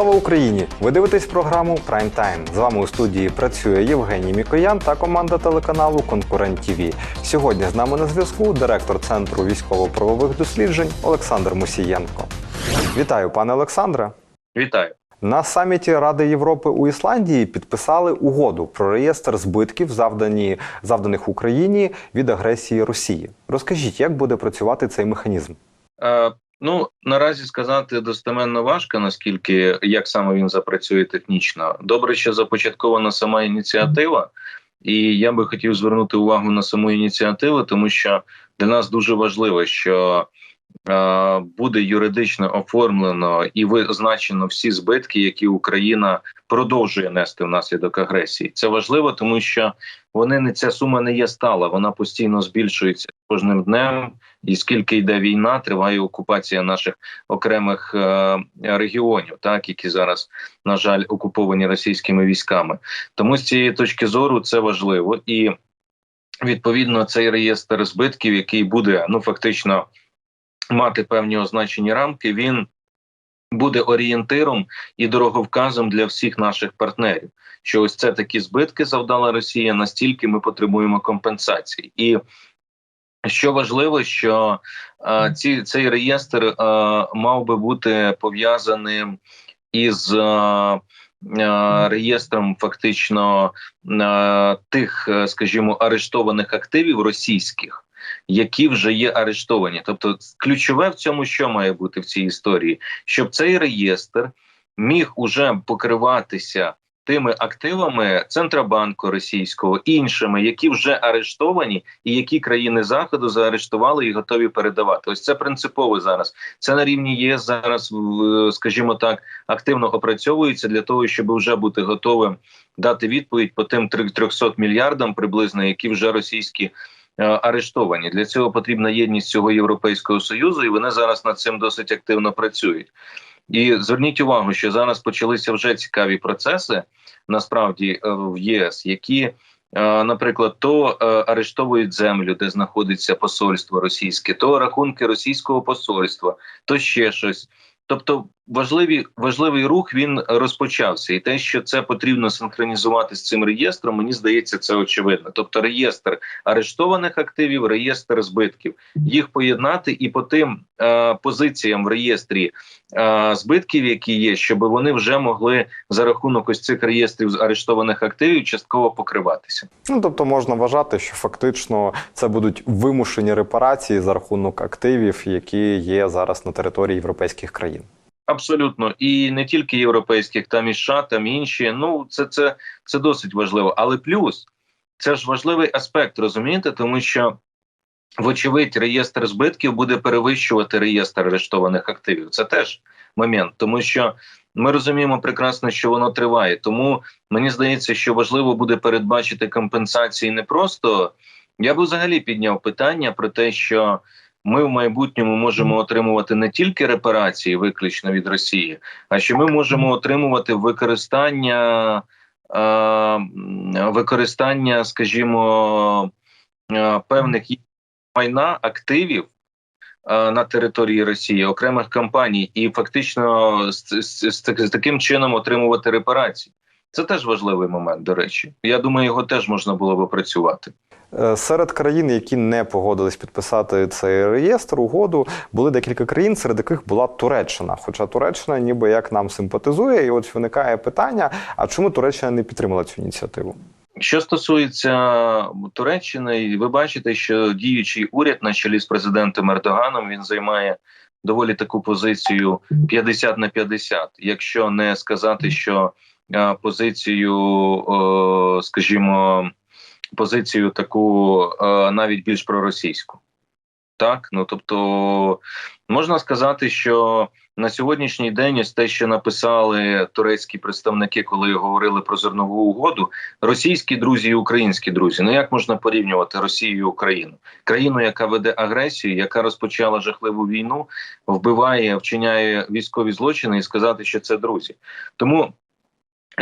Слава Україні! Ви дивитесь програму Прайм Тайм. З вами у студії працює Євгеній Мікоян та команда телеканалу Конкурент ТІВІ. Сьогодні з нами на зв'язку директор центру військово-правових досліджень Олександр Мусієнко. Вітаю, пане Олександре. Вітаю. На саміті Ради Європи у Ісландії підписали угоду про реєстр збитків, завдані завданих Україні від агресії Росії. Розкажіть, як буде працювати цей механізм? Ну наразі сказати достеменно важко, наскільки як саме він запрацює технічно. Добре, що започаткована сама ініціатива, і я би хотів звернути увагу на саму ініціативу, тому що для нас дуже важливо, що е, буде юридично оформлено і визначено всі збитки, які Україна продовжує нести внаслідок агресії. Це важливо, тому що вони не ця сума не є стала, вона постійно збільшується кожним днем. І скільки йде війна, триває окупація наших окремих е, регіонів, так які зараз на жаль окуповані російськими військами. Тому з цієї точки зору це важливо і відповідно цей реєстр збитків, який буде ну фактично мати певні означені рамки, він буде орієнтиром і дороговказом для всіх наших партнерів. Що ось це такі збитки завдала Росія, настільки ми потребуємо компенсації і. Що важливо, що е, ці цей реєстр е, мав би бути пов'язаним із е, е, реєстром фактично е, тих, е, скажімо, арештованих активів російських, які вже є арештовані. Тобто, ключове в цьому, що має бути в цій історії, щоб цей реєстр міг уже покриватися тими активами Центробанку російського іншими, які вже арештовані, і які країни заходу заарештували і готові передавати. Ось це принципово зараз. Це на рівні ЄС зараз, скажімо так, активно опрацьовується для того, щоб вже бути готовим дати відповідь по тим 300 мільярдам приблизно, які вже російські. е, Арештовані для цього потрібна єдність цього європейського союзу, і вони зараз над цим досить активно працюють. І зверніть увагу, що зараз почалися вже цікаві процеси насправді е, в ЄС, які, е, наприклад, то е, арештовують землю, де знаходиться посольство російське, то рахунки російського посольства, то ще щось. Тобто важливі важливий рух він розпочався, і те, що це потрібно синхронізувати з цим реєстром, мені здається, це очевидно. Тобто, реєстр арештованих активів, реєстр збитків, їх поєднати і по тим е, позиціям в реєстрі е, збитків, які є, щоб вони вже могли за рахунок ось цих реєстрів арештованих активів частково покриватися. Ну тобто можна вважати, що фактично це будуть вимушені репарації за рахунок активів, які є зараз на території європейських країн. Абсолютно, і не тільки європейських, там і США, там і інші. Ну це це, це досить важливо. Але плюс це ж важливий аспект, розумієте, тому що. Вочевидь, реєстр збитків буде перевищувати реєстр арештованих активів. Це теж момент, тому що ми розуміємо прекрасно, що воно триває. Тому мені здається, що важливо буде передбачити компенсації не просто. Я би взагалі підняв питання про те, що ми в майбутньому можемо отримувати не тільки репарації, виключно від Росії, а що ми можемо отримувати використання, е, використання, скажімо, е, певних майна активів. е, На території Росії окремих компаній, і фактично з, з, з, з таким чином отримувати репарації. Це теж важливий момент. До речі, я думаю, його теж можна було б опрацювати. Е, Серед країн, які не погодились підписати цей реєстр, угоду, були декілька країн, серед яких була Туреччина. Хоча Туреччина ніби як нам симпатизує, і от виникає питання: а чому Туреччина не підтримала цю ініціативу? Що стосується Туреччини, ви бачите, що діючий уряд на чолі з президентом Ердоганом він займає доволі таку позицію 50 на 50. Якщо не сказати, що позицію, е, скажімо, позицію таку е, навіть більш проросійську. Так, ну тобто можна сказати, що на сьогоднішній день ось те, що написали турецькі представники, коли говорили про зернову угоду, російські друзі і українські друзі. Ну як можна порівнювати Росію і Україну, країну, яка веде агресію, яка розпочала жахливу війну, вбиває, вчиняє військові злочини, і сказати, що це друзі. Тому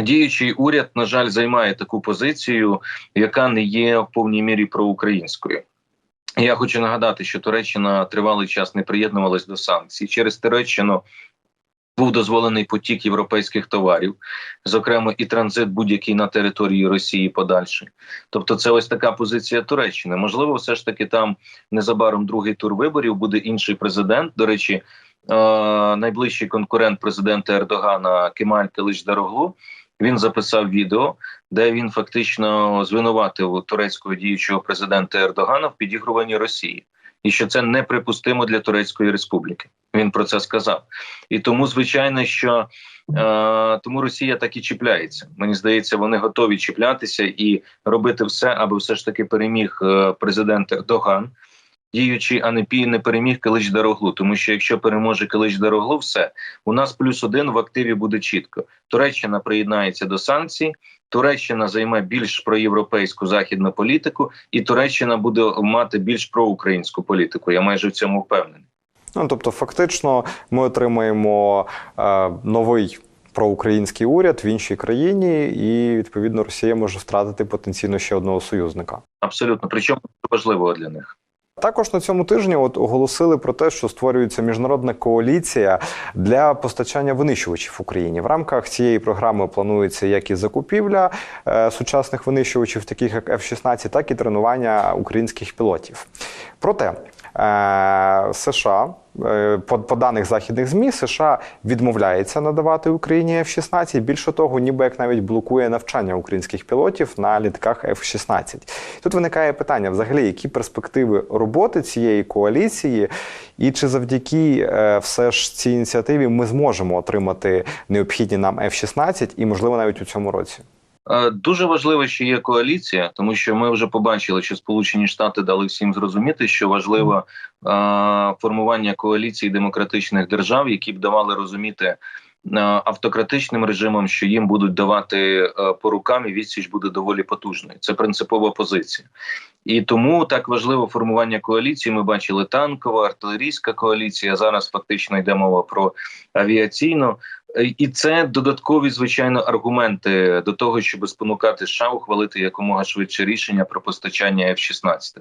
діючий уряд, на жаль, займає таку позицію, яка не є в повній мірі проукраїнською. Я хочу нагадати, що Туреччина тривалий час не приєднувалась до санкцій через Туреччину був дозволений потік європейських товарів, зокрема і транзит будь-який на території Росії подальший. Тобто, це ось така позиція Туреччини. Можливо, все ж таки там незабаром другий тур виборів буде інший президент. До речі, найближчий конкурент президента Ердогана Кемаль Килич Дароглу. Він записав відео, де він фактично звинуватив турецького діючого президента Ердогана в підігруванні Росії, і що це неприпустимо для Турецької республіки. Він про це сказав. І тому, звичайно, що е, тому Росія так і чіпляється. Мені здається, вони готові чіплятися і робити все, аби все ж таки переміг е, президент Ердоган. Діючи, а не пі не переміг Килич Дароглу. Тому що якщо переможе Килич Дароглу, все у нас плюс один в активі буде чітко. Туреччина приєднається до санкцій, Туреччина займе більш проєвропейську західну політику, і Туреччина буде мати більш проукраїнську політику. Я майже в цьому впевнений. Ну тобто, фактично, ми отримаємо е, новий проукраїнський уряд в іншій країні, і відповідно Росія може втратити потенційно ще одного союзника. Абсолютно, причому важливого для них. Також на цьому тижні от оголосили про те, що створюється міжнародна коаліція для постачання винищувачів в Україні. В рамках цієї програми планується як і закупівля е, сучасних винищувачів, таких як F-16, так і тренування українських пілотів. Проте США. е, По, по даних західних змі США відмовляється надавати Україні F-16. Більше того, ніби як навіть блокує навчання українських пілотів на літках F-16. Тут виникає питання: взагалі, які перспективи роботи цієї коаліції, і чи завдяки е, все ж цій ініціативі ми зможемо отримати необхідні нам F-16 і можливо навіть у цьому році. Е, Дуже важливо, що є коаліція, тому що ми вже побачили, що Сполучені Штати дали всім зрозуміти, що важливо е, формування коаліції демократичних держав, які б давали розуміти е, автократичним режимам, що їм будуть давати по рукам і відсіч буде доволі потужною. Це принципова позиція. І тому так важливо формування коаліції. Ми бачили танкова, артилерійська коаліція. Зараз фактично йде мова про авіаційну. Е, І це додаткові звичайно аргументи до того, щоб спонукати США ухвалити якомога швидше рішення про постачання F-16.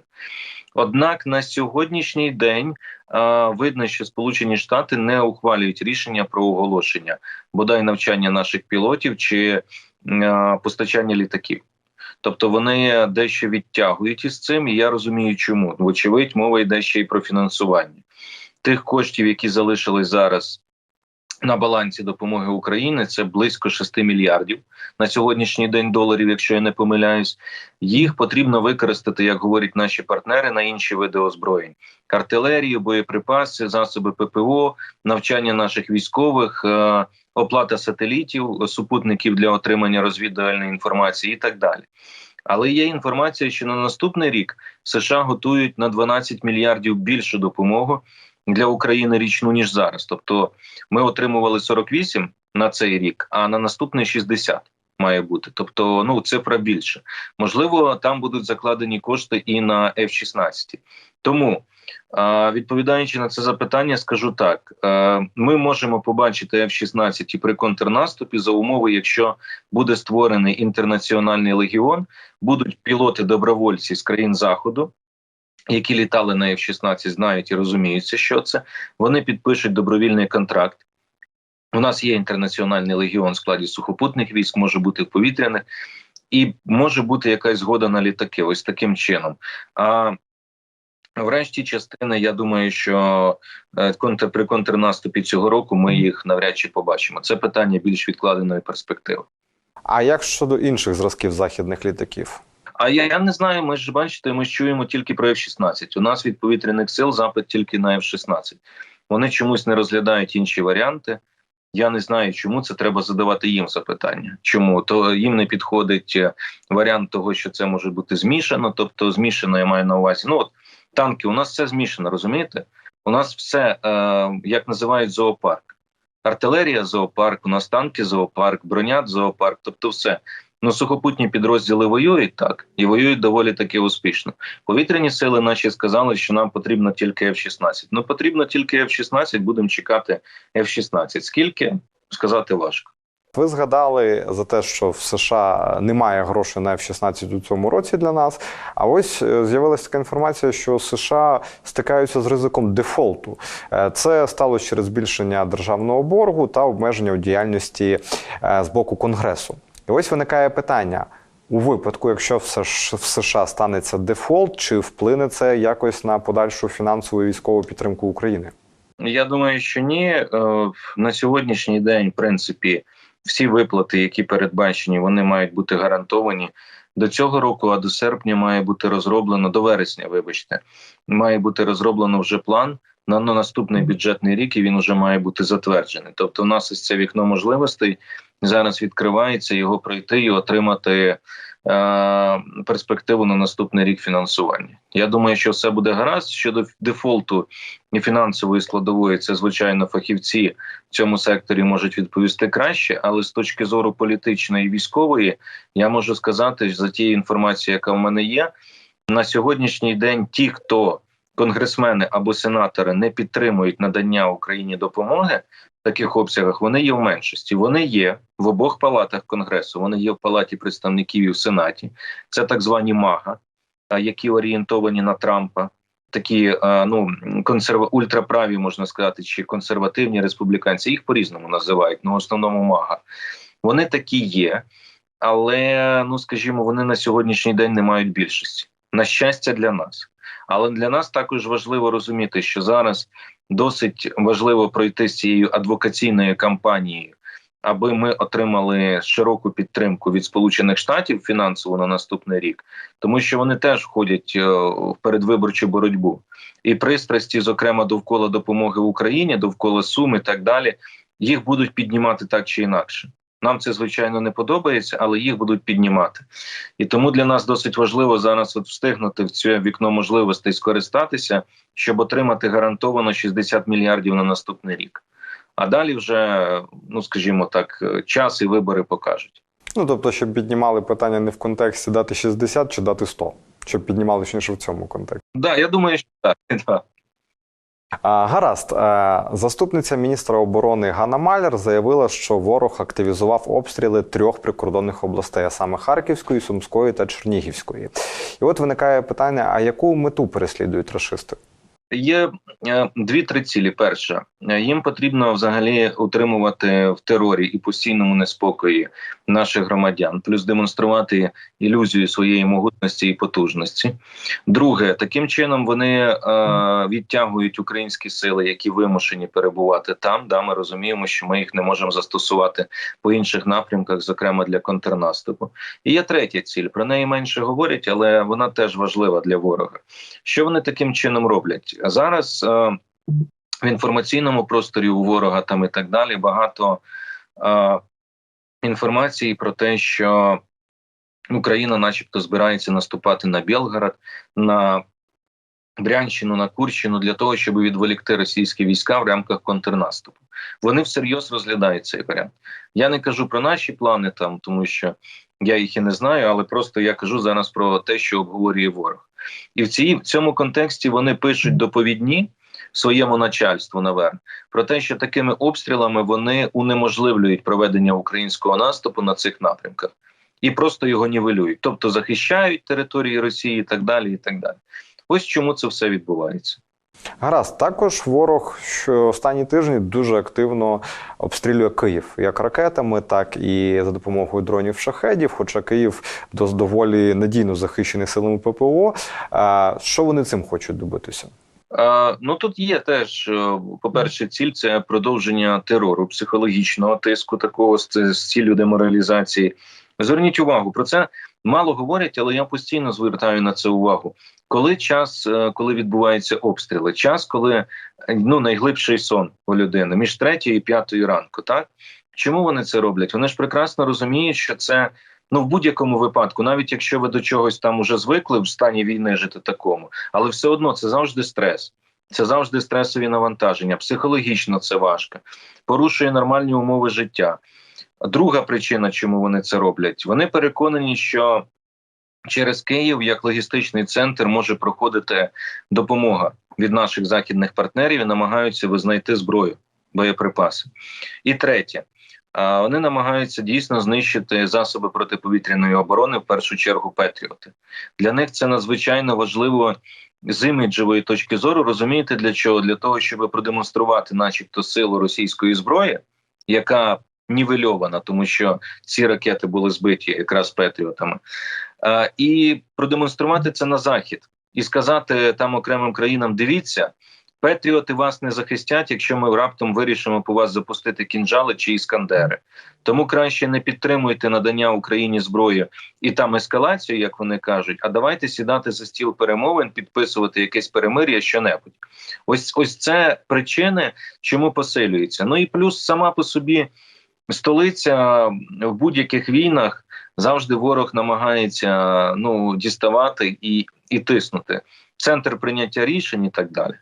Однак на сьогоднішній день а, видно, що Сполучені Штати не ухвалюють рішення про оголошення бодай навчання наших пілотів чи а, постачання літаків. Тобто вони дещо відтягують із цим, і я розумію, чому вочевидь, мова йде ще й про фінансування тих коштів, які залишились зараз на балансі допомоги України це близько 6 мільярдів на сьогоднішній день доларів, якщо я не помиляюсь. Їх потрібно використати, як говорять наші партнери, на інші види озброєнь: артилерію, боєприпаси, засоби ППО, навчання наших військових, е, оплата сателітів, супутників для отримання розвідувальної інформації і так далі. Але є інформація, що на наступний рік США готують на 12 мільярдів більшу допомогу для України річну ніж зараз. Тобто ми отримували 48 на цей рік, а на наступний 60 має бути. Тобто, ну цифра більше. Можливо, там будуть закладені кошти і на F-16. Тому. Відповідаючи на це запитання, скажу так: е, ми можемо побачити F-16 і при контрнаступі за умови, якщо буде створений інтернаціональний легіон, будуть пілоти-добровольці з країн заходу, які літали на F-16, знають і розуміються, що це. Вони підпишуть добровільний контракт. У нас є інтернаціональний легіон в складі сухопутних військ, може бути повітряних, і може бути якась згода на літаки. Ось таким чином. А врешті частини, я думаю, що е, при контрнаступі цього року ми їх навряд чи побачимо. Це питання більш відкладеної перспективи. А як щодо інших зразків західних літаків? А я, я не знаю. Ми ж бачите, ми ж чуємо тільки про F-16. У нас від повітряних сил запит тільки на F-16. Вони чомусь не розглядають інші варіанти. Я не знаю, чому це треба задавати їм запитання. Чому то їм не підходить е, варіант того, що це може бути змішано, тобто змішано, я маю на увазі. Ну от танки, у нас все змішано, розумієте? У нас все е, як називають зоопарк. Артилерія зоопарк, у нас танки зоопарк, броня зоопарк, тобто все. Ну, сухопутні підрозділи воюють так і воюють доволі таки успішно. Повітряні сили наші сказали, що нам потрібно тільки F-16. Ну потрібно тільки F-16, будемо чекати F-16. Скільки сказати важко. ви згадали за те, що в США немає грошей на F-16 у цьому році для нас. А ось е, з'явилася така інформація, що США стикаються з ризиком дефолту. Е, Це сталося через збільшення державного боргу та обмеження у діяльності е, з боку Конгресу. І ось виникає питання. У випадку, якщо в США станеться дефолт, чи вплине це якось на подальшу фінансову і військову підтримку України? Я думаю, що ні. Е, На сьогоднішній день, в принципі, всі виплати, які передбачені, вони мають бути гарантовані. До цього року, а до серпня має бути розроблено до вересня. Вибачте, має бути розроблено вже план на наступний бюджетний рік, і він вже має бути затверджений. Тобто, у нас ось це вікно можливостей зараз відкривається його пройти і отримати е, перспективу на наступний рік фінансування. Я думаю, що все буде гаразд щодо дефолту і фінансової складової. Це звичайно фахівці в цьому секторі можуть відповісти краще, але з точки зору політичної і військової, я можу сказати за тією інформацією, яка в мене є на сьогоднішній день. Ті, хто конгресмени або сенатори не підтримують надання Україні допомоги в таких обсягах, вони є в меншості. Вони є в обох палатах конгресу. Вони є в палаті представників і в сенаті. Це так звані мага, які орієнтовані на Трампа. Такі ну консерва ультраправі, можна сказати, чи консервативні республіканці. Їх по-різному називають, ну в основному мага. Вони такі є, але ну скажімо, вони на сьогоднішній день не мають більшості. На щастя, для нас. Але для нас також важливо розуміти, що зараз досить важливо пройти з цією адвокаційною кампанією, аби ми отримали широку підтримку від Сполучених Штатів фінансово на наступний рік, тому що вони теж входять е, в передвиборчу боротьбу і пристрасті, зокрема довкола допомоги Україні, довкола суми так далі, їх будуть піднімати так чи інакше. Нам це звичайно не подобається, але їх будуть піднімати. І тому для нас досить важливо зараз от встигнути в це вікно можливостей скористатися, щоб отримати гарантовано 60 мільярдів на наступний рік. А далі вже, ну скажімо так, час і вибори покажуть. Ну тобто, щоб піднімали питання не в контексті дати 60 чи дати 100, щоб піднімали ще в цьому контексті. Так, да, я думаю, що так. Да. Гаразд, Е, заступниця міністра оборони Ганна Маляр заявила, що ворог активізував обстріли трьох прикордонних областей, а саме Харківської, Сумської та Чернігівської. І от виникає питання: а яку мету переслідують рашисти? Є е, дві-три цілі. Перша Е, їм потрібно взагалі утримувати в терорі і постійному неспокої наших громадян, плюс демонструвати ілюзію своєї могутності і потужності. Друге, таким чином вони е, відтягують українські сили, які вимушені перебувати там. Да, ми розуміємо, що ми їх не можемо застосувати по інших напрямках, зокрема для контрнаступу. І є третя ціль. Про неї менше говорять, але вона теж важлива для ворога. Що вони таким чином роблять зараз? Е, в інформаційному просторі у ворога там і так далі багато е, інформації про те, що Україна, начебто, збирається наступати на Білгород, на Брянщину, на Курщину для того, щоб відволікти російські війська в рамках контрнаступу. Вони всерйоз розглядають цей варіант. Я не кажу про наші плани там, тому що я їх і не знаю, але просто я кажу зараз про те, що обговорює ворог, і в цій в цьому контексті вони пишуть доповідні своєму начальству наверх про те, що такими обстрілами вони унеможливлюють проведення українського наступу на цих напрямках і просто його нівелюють, тобто захищають території Росії і так далі. І так далі. Ось чому це все відбувається. Гаразд, також ворог, що останні тижні дуже активно обстрілює Київ як ракетами, так і за допомогою дронів шахедів. Хоча Київ доволі надійно захищений силами ППО. Що вони цим хочуть добитися? А, ну тут є теж, е, по-перше, ціль це продовження терору, психологічного тиску, такого з, ціллю деморалізації. Зверніть увагу про це мало говорять, але я постійно звертаю на це увагу. Коли час, е, коли відбуваються обстріли, час, коли е, ну найглибший сон у людини між третьою і п'ятою ранку, так чому вони це роблять? Вони ж прекрасно розуміють, що це ну в будь-якому випадку, навіть якщо ви до чогось там уже звикли в стані війни жити такому, але все одно це завжди стрес. Це завжди стресові навантаження. Психологічно це важко, порушує нормальні умови життя. Друга причина, чому вони це роблять, вони переконані, що через Київ як логістичний центр може проходити допомога від наших західних партнерів і намагаються знайти зброю, боєприпаси. І третє, вони намагаються дійсно знищити засоби протиповітряної оборони, в першу чергу Петріоти. Для них це надзвичайно важливо з іміджової точки зору. Розумієте, для чого? Для того, щоб продемонструвати, начебто, силу російської зброї, яка нівельована, тому що ці ракети були збиті якраз Петріотами, і продемонструвати це на захід і сказати там окремим країнам: дивіться. Петріоти вас не захистять, якщо ми раптом вирішимо по вас запустити кінжали чи іскандери. Тому краще не підтримуйте надання Україні зброї і там ескалацію, як вони кажуть. А давайте сідати за стіл перемовин, підписувати якесь перемир'я, що-небудь. Ось ось це причини, чому посилюється. Ну і плюс сама по собі столиця в будь-яких війнах завжди ворог намагається ну діставати і, і тиснути. Центр прийняття рішень і так далі.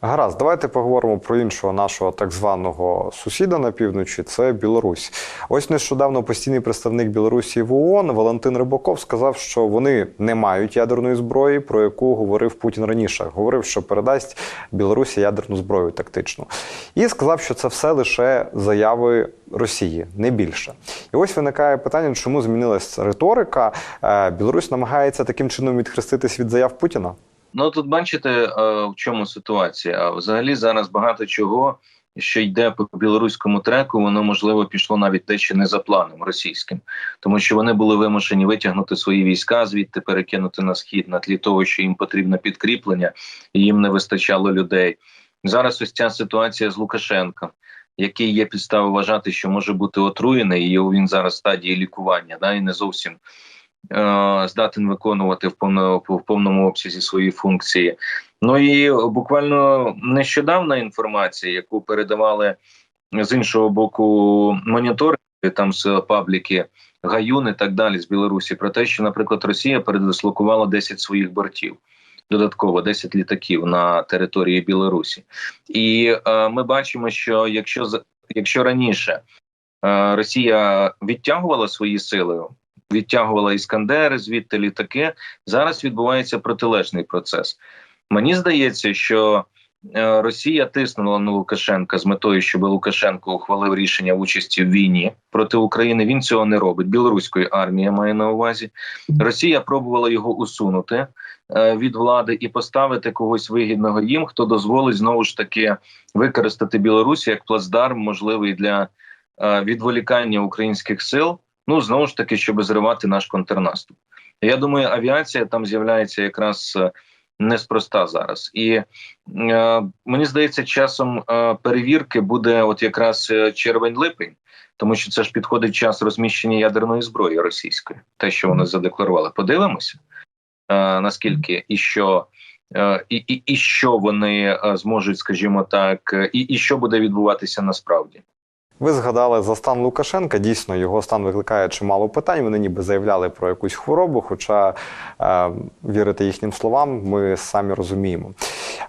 Гаразд, давайте поговоримо про іншого нашого так званого сусіда на півночі. Це Білорусь. Ось нещодавно постійний представник Білорусі в ООН Валентин Рибаков сказав, що вони не мають ядерної зброї, про яку говорив Путін раніше. Говорив, що передасть Білорусі ядерну зброю тактичну, і сказав, що це все лише заяви Росії, не більше. І ось виникає питання, чому змінилась риторика. Е, Білорусь намагається таким чином відхреститись від заяв Путіна. Ну тут бачите, е, в чому ситуація. Взагалі зараз багато чого, що йде по білоруському треку, воно можливо пішло навіть те, що не за планом російським, тому що вони були вимушені витягнути свої війська, звідти перекинути на схід на тлі того, що їм потрібно підкріплення, і їм не вистачало людей. Зараз ось ця ситуація з Лукашенком. Який є підстави вважати, що може бути отруєний, і він зараз в стадії лікування, да і не зовсім здатен виконувати в повному в повному обсязі свої функції. Ну і буквально нещодавна інформація, яку передавали з іншого боку моніторинги, там з пабліки Гаюн і так далі з Білорусі, про те, що, наприклад, Росія передислокувала 10 своїх бортів. Додатково 10 літаків на території Білорусі, і е, ми бачимо, що якщо якщо раніше е, Росія відтягувала свої сили, відтягувала іскандери, звідти літаки. Зараз відбувається протилежний процес. Мені здається, що е, Росія тиснула на Лукашенка з метою, щоб Лукашенко ухвалив рішення участі в війні проти України. Він цього не робить. Білоруської армії має на увазі. Росія пробувала його усунути е, від влади і поставити когось вигідного їм, хто дозволить знову ж таки використати Білорусь як плацдарм, можливий для е, відволікання українських сил. Ну знову ж таки, щоб зривати наш контрнаступ. Я думаю, авіація там з'являється якраз е, неспроста зараз, і е, мені здається, часом е, перевірки буде от якраз е, червень-липень, тому що це ж підходить час розміщення ядерної зброї російської, те, що вони задекларували. Подивимося е, наскільки і що. Е, і, і, і що вони зможуть, скажімо так, і, і що буде відбуватися насправді. Ви згадали за стан Лукашенка. Дійсно, його стан викликає чимало питань. Вони ніби заявляли про якусь хворобу, хоча е, вірити їхнім словам, ми самі розуміємо.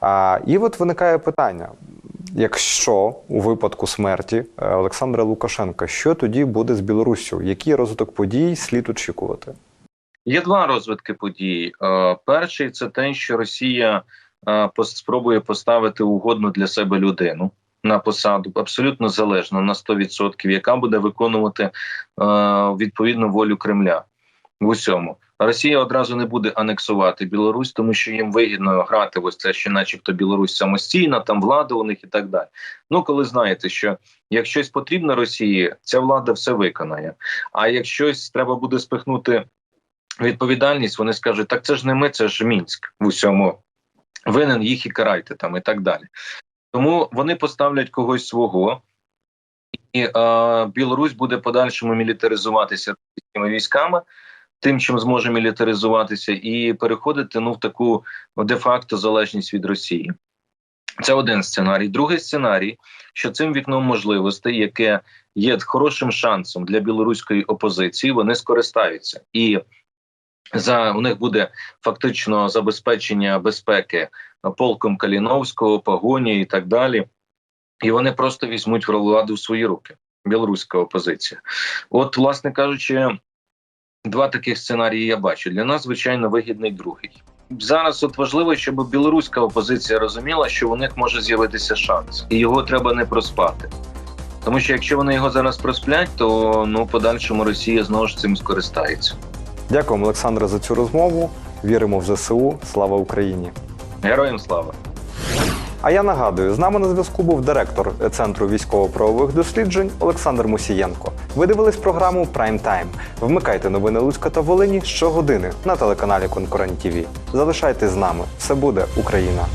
Е, і от виникає питання: якщо у випадку смерті е, Олександра Лукашенка, що тоді буде з Білоруссю? Який розвиток подій слід очікувати? Є два розвитки подій. Е, перший це те, що Росія е, спробує поставити угодну для себе людину на посаду абсолютно залежно на 100%, яка буде виконувати е, відповідну волю Кремля в усьому. Росія одразу не буде анексувати Білорусь, тому що їм вигідно грати ось це, що, начебто, Білорусь самостійна, там влада у них і так далі. Ну, коли знаєте, що як щось потрібно Росії, ця влада все виконає. А як щось треба буде спихнути відповідальність, вони скажуть: так це ж не ми, це ж мінськ в усьому. Винен їх і карайте там і так далі. Тому вони поставлять когось свого, і е, Білорусь буде подальшому мілітаризуватися російськими військами, тим, чим зможе мілітаризуватися, і переходити ну в таку де-факто залежність від Росії. Це один сценарій. Другий сценарій, що цим вікном можливостей, яке є хорошим шансом для білоруської опозиції, вони скористаються і. За у них буде фактично забезпечення безпеки полком Каліновського, погоні і так далі. І вони просто візьмуть владу в свої руки. Білоруська опозиція. От, власне кажучи, два таких сценарії я бачу. Для нас, звичайно, вигідний другий. Зараз от важливо, щоб білоруська опозиція розуміла, що у них може з'явитися шанс, і його треба не проспати. Тому що якщо вони його зараз просплять, то ну подальшому Росія знову ж цим скористається. Дякуємо, Олександре, за цю розмову. Віримо в ЗСУ. Слава Україні! Героям слава! А я нагадую, з нами на зв'язку був директор Центру військово-правових досліджень Олександр Мусієнко. Ви дивились програму Прайм Тайм. Вмикайте новини Луцька та Волині щогодини на телеканалі Конкурент ТІВІ. Залишайтесь з нами. Все буде Україна!